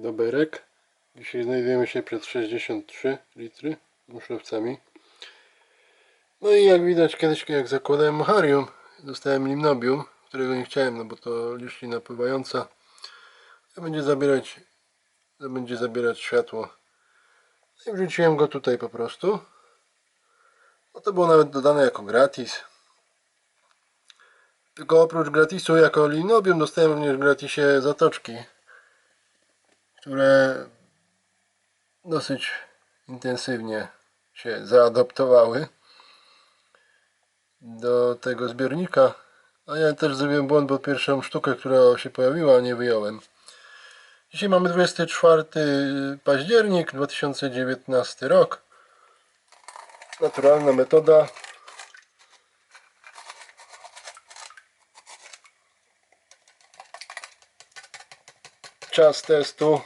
doberek. Dzisiaj znajdujemy się przed 63 litry muszlowcami. No i jak widać kiedyś jak zakładałem mocharium, dostałem limnobium, którego nie chciałem, no bo to liszlina pływająca. To będzie zabierać, to będzie zabierać światło. No I wrzuciłem go tutaj po prostu. No to było nawet dodane jako gratis. Tylko oprócz gratisu jako linobium dostałem również w gratisie zatoczki, które dosyć intensywnie się zaadaptowały do tego zbiornika. A ja też zrobiłem błąd, bo pierwszą sztukę, która się pojawiła, nie wyjąłem. Dzisiaj mamy 24 październik 2019 rok. Naturalna metoda. Czas testu.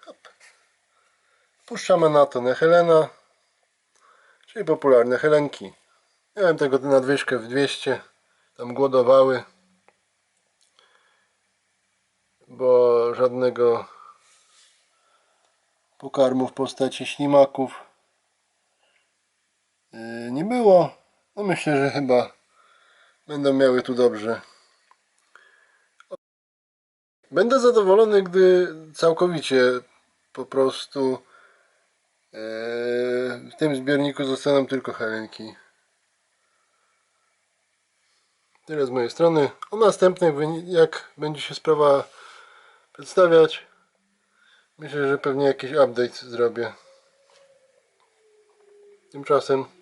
Hop. Puszczamy na to Helena, czyli popularne Helenki. Miałem tego nadwyżkę w 200, tam głodowały, bo żadnego pokarmu w postaci ślimaków yy, nie było. No myślę, że chyba będą miały tu dobrze. Będę zadowolony, gdy całkowicie po prostu yy, w tym zbiorniku zostaną tylko helenki. Tyle z mojej strony. O następnych, jak będzie się sprawa przedstawiać, myślę, że pewnie jakiś update zrobię. Tymczasem